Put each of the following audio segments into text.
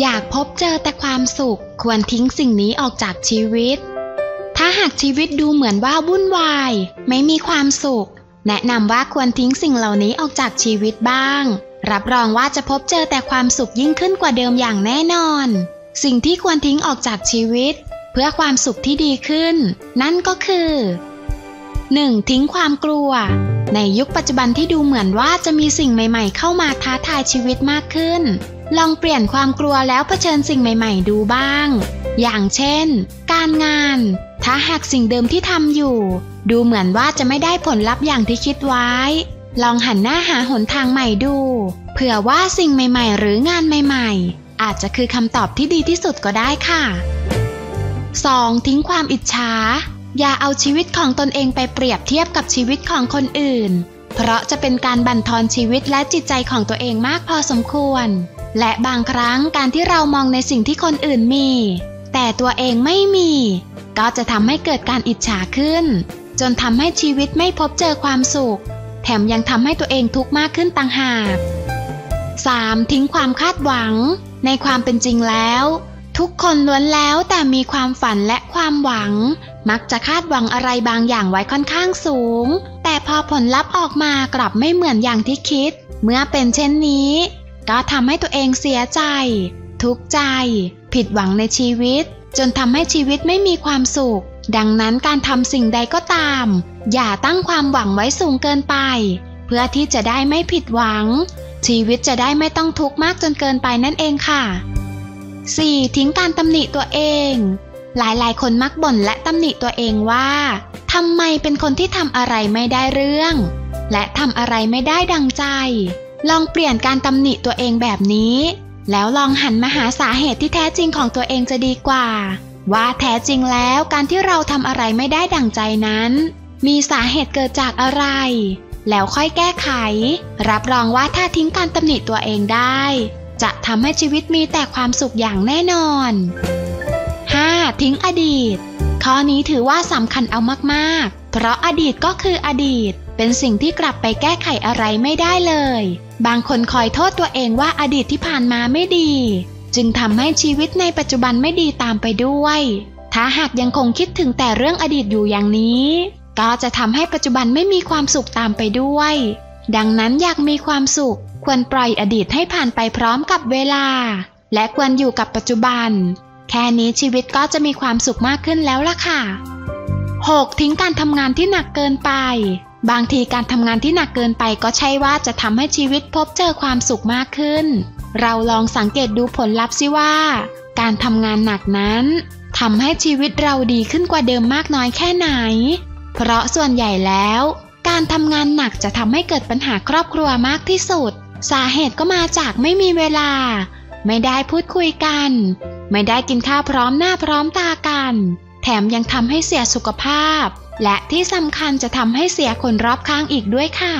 อยากพบเจอแต่ความสุข ควรทิ้งสิ่งนี้ออกจากชีวิต ถ้าหากชีวิตดูเหมือนว่าวุ่นวาย ไม่มีความสุข แนะนำว่าควรทิ้งสิ่งเหล่านี้ออกจากชีวิตบ้าง รับรองว่าจะพบเจอแต่ความสุขยิ่งขึ้นกว่าเดิมอย่างแน่นอน สิ่งที่ควรทิ้งออกจากชีวิต เพื่อความสุขที่ดีขึ้น นั่นก็คือ 1. ทิ้งความกลัว ในยุคปัจจุบันที่ดูเหมือนว่าจะมีสิ่งใหม่ ๆ เข้ามาท้าทายชีวิตมากขึ้น ลองเปลี่ยนความกลัวแล้วเผชิญสิ่งใหม่ๆ ดูบ้าง อย่างเช่น การงาน ถ้าหากสิ่งเดิมที่ทำอยู่ ดูเหมือนว่าจะไม่ได้ผลลัพธ์อย่างที่คิดไว้ ลองหันหน้าหาหนทางใหม่ดู เผื่อว่าสิ่งใหม่ๆ หรืองานใหม่ๆ อาจจะคือคำตอบที่ดีที่สุดก็ได้ค่ะ 2. ทิ้งความอิจฉา อย่าเอาชีวิตของตนเองไปเปรียบเทียบกับชีวิตของคนอื่น เพราะจะเป็นการบั่นทอนชีวิตและจิตใจของตัวเองมากพอสมควร และบางครั้งการที่เรามองในสิ่งที่คนอื่นมี แต่ตัวเองไม่มี ก็จะทำให้เกิดการอิจฉาขึ้น จนทำให้ชีวิตไม่พบเจอความสุข แถมยังทำให้ตัวเองทุกข์มากขึ้นต่างหาก 3. ทิ้งความคาดหวัง ในความเป็นจริงแล้ว ทุกคนล้วนแล้วแต่มีความฝันและความหวัง มักจะคาดหวังอะไรบางอย่างไว้ค่อนข้างสูง แต่พอผลลัพธ์ออกมากลับไม่เหมือนอย่างที่คิด เมื่อเป็นเช่นนี้ ก็ทำให้ตัวเองเสียใจ ทุกข์ใจ ผิดหวังในชีวิต จนทำให้ชีวิตไม่มีความสุข ดังนั้นการทำสิ่งใดก็ตาม อย่าตั้งความหวังไว้สูงเกินไป เพื่อที่จะได้ไม่ผิดหวัง ชีวิตจะได้ไม่ต้องทุกข์มากจนเกินไปนั่นเองค่ะ 4. ทิ้งการตำหนิตัวเอง หลายๆ คนมักบ่นและตำหนิตัวเองว่าทำไมเป็นคนที่ทำอะไรไม่ได้เรื่อง และทำอะไรไม่ได้ดังใจ ลองเปลี่ยนการตำหนิตัวเองแบบนี้ แล้วลองหันมาหาสาเหตุที่แท้จริงของตัวเองจะดีกว่า ว่าแท้จริงแล้วการที่เราทำอะไรไม่ได้ดั่งใจนั้น มีสาเหตุเกิดจากอะไร แล้วค่อยแก้ไข รับรองว่าถ้าทิ้งการตำหนิตัวเองได้ จะทำให้ชีวิตมีแต่ความสุขอย่างแน่นอน 5. ทิ้งอดีต ข้อนี้ถือว่าสำคัญเอามากๆ เพราะอดีตก็คืออดีต เป็นสิ่งที่กลับไปแก้ไขอะไรไม่ได้เลย บางคนคอยโทษตัวเองว่าอดีตที่ผ่านมาไม่ดี จึงทำให้ชีวิตในปัจจุบันไม่ดีตามไปด้วย ถ้าหากยังคงคิดถึงแต่เรื่องอดีตอยู่อย่างนี้ ก็จะทำให้ปัจจุบันไม่มีความสุขตามไปด้วย ดังนั้นอยากมีความสุข ควรปล่อยอดีตให้ผ่านไปพร้อมกับเวลา และควรอยู่กับปัจจุบัน แค่นี้ชีวิตก็จะมีความสุขมากขึ้นแล้วล่ะค่ะ 6. ทิ้งการทำงานที่หนักเกินไป บางทีการทำงานที่หนักเกินไปก็ใช่ว่าจะทำให้ชีวิตพบเจอความสุขมากขึ้น เราลองสังเกตดูผลลัพธ์สิว่า การทำงานหนักนั้นทำให้ชีวิตเราดีขึ้นกว่าเดิมมากน้อยแค่ไหน เพราะส่วนใหญ่แล้ว การทำงานหนักจะทำให้เกิดปัญหาครอบครัวมากที่สุด สาเหตุก็มาจากไม่มีเวลา ไม่ได้พูดคุยกัน ไม่ได้กินข้าวพร้อมหน้าพร้อมตากัน แถมยังทำให้เสียสุขภาพ และที่สำคัญจะทำให้เสียคนรอบข้างอีกด้วยค่ะ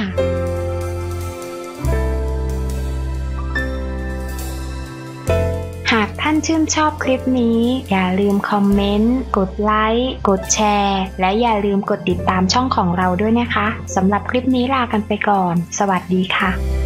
หากท่านชื่นชอบคลิปนี้ อย่าลืมคอมเมนต์ กดไลค์ กดแชร์ และอย่าลืมกดติดตามช่องของเราด้วยนะคะ สำหรับคลิปนี้ลากันไปก่อน สวัสดีค่ะ